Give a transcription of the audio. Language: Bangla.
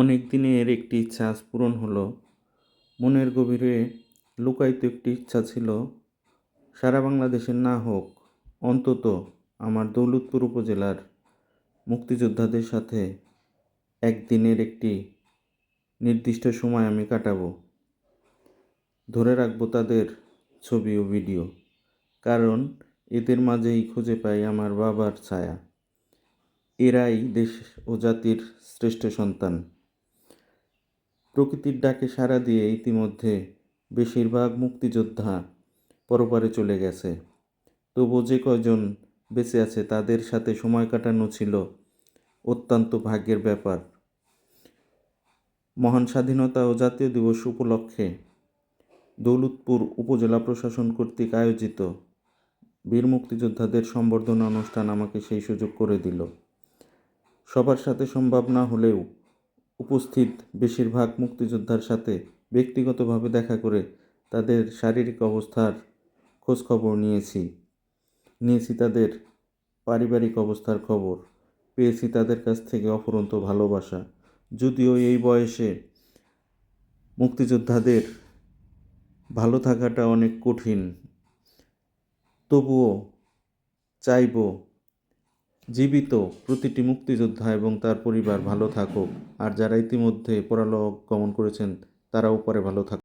অনেক দিনের একটি ইচ্ছা পূরণ হলো। মনের গভীরে লুকায়িত একটি ইচ্ছা ছিল, সারা বাংলাদেশের না হোক, অন্তত আমার দৌলতপুর উপজেলার মুক্তিযোদ্ধাদের সাথে একদিনের একটি নির্দিষ্ট সময় আমি কাটাবো। ধরে রাখব তাদের ছবি ও ভিডিও, কারণ এদের মাঝেই খুঁজে পাই আমার বাবার ছায়া। এরাই দেশ ও জাতির শ্রেষ্ঠ সন্তান। প্রকৃতির ডাকে সাড়া দিয়ে ইতিমধ্যে বেশিরভাগ মুক্তিযোদ্ধা পরপারে চলে গেছে। তবু যে কয়জন বেঁচে আছে তাদের সাথে সময় কাটানো ছিল অত্যন্ত ভাগ্যের ব্যাপার। মহান স্বাধীনতা ও জাতীয় দিবস উপলক্ষে দৌলতপুর উপজেলা প্রশাসন কর্তৃক আয়োজিত বীর মুক্তিযোদ্ধাদের সম্বর্ধনা অনুষ্ঠান আমাকে সেই সুযোগ করে দিল। সবার সাথে সম্ভব না হলেও উপস্থিত বেশিরভাগ মুক্তিযোদ্ধার সাথে ব্যক্তিগতভাবে দেখা করে তাদের শারীরিক অবস্থার খোঁজখবর নিয়েছি। নিয়েছি তাদের পারিবারিক অবস্থার খবর। পেয়েছি তাদের কাছ থেকে অফুরন্ত ভালোবাসা। যদিও এই বয়সে মুক্তিযোদ্ধাদের ভালো থাকাটা অনেক কঠিন। তবুও চাইব জীবিত প্রতিটি মুক্তিযোদ্ধা এবং তার পরিবার ভালো থাকুক। আর যারা ইতিমধ্যে পরালোক গমন করেছেন, তারাও পরে ভালো থাকুক।